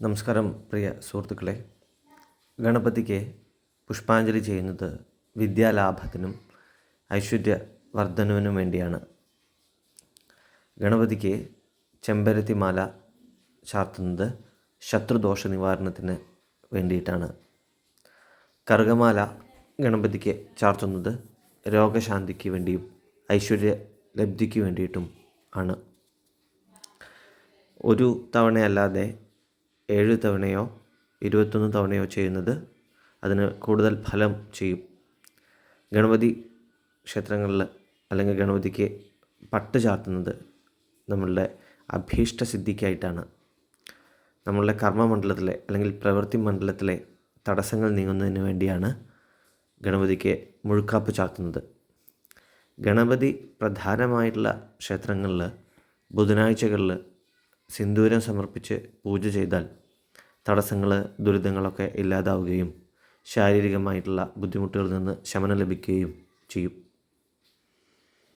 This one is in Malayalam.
നമസ്കാരം പ്രിയ സുഹൃത്തുക്കളെ. ഗണപതിക്ക് പുഷ്പാഞ്ജലി ചെയ്യുന്നത് വിദ്യാലാഭത്തിനും ഐശ്വര്യവർദ്ധനവിനും വേണ്ടിയാണ്. ഗണപതിക്ക് ചെമ്പരത്തിമാല ചാർത്തുന്നത് ശത്രുദോഷ നിവാരണത്തിന് വേണ്ടിയിട്ടാണ്. കറുകമാല ഗണപതിക്ക് ചാർത്തുന്നത് രോഗശാന്തിക്ക് വേണ്ടിയും ഐശ്വര്യ ലബ്ധിക്ക് വേണ്ടിയിട്ടും ആണ്. ഒരു തവണയല്ലാതെ ഏഴ് തവണയോ ഇരുപത്തൊന്ന് തവണയോ ചെയ്യുന്നത് അതിന് കൂടുതൽ ഫലം ചെയ്യും. ഗണപതി ക്ഷേത്രങ്ങളിൽ അല്ലെങ്കിൽ ഗണപതിക്ക് പട്ട് ചാർത്തുന്നത് നമ്മളുടെ അഭീഷ്ട സിദ്ധിക്കായിട്ടാണ്. നമ്മളുടെ കർമ്മമണ്ഡലത്തിലെ അല്ലെങ്കിൽ പ്രവൃത്തി മണ്ഡലത്തിലെ തടസ്സങ്ങൾ നീങ്ങുന്നതിന് വേണ്ടിയാണ് ഗണപതിക്ക് മുഴുക്കാപ്പ് ചാർത്തുന്നത്. ഗണപതി പ്രധാനമായിട്ടുള്ള ക്ഷേത്രങ്ങളിൽ ബുധനാഴ്ചകളിൽ സിന്ദൂരം സമർപ്പിച്ച് പൂജ ചെയ്താൽ തടസ്സങ്ങൾ ദുരിതങ്ങളൊക്കെ ഇല്ലാതാവുകയും ശാരീരികമായിട്ടുള്ള ബുദ്ധിമുട്ടുകളിൽ നിന്ന് ശമനം ലഭിക്കുകയും ചെയ്യും.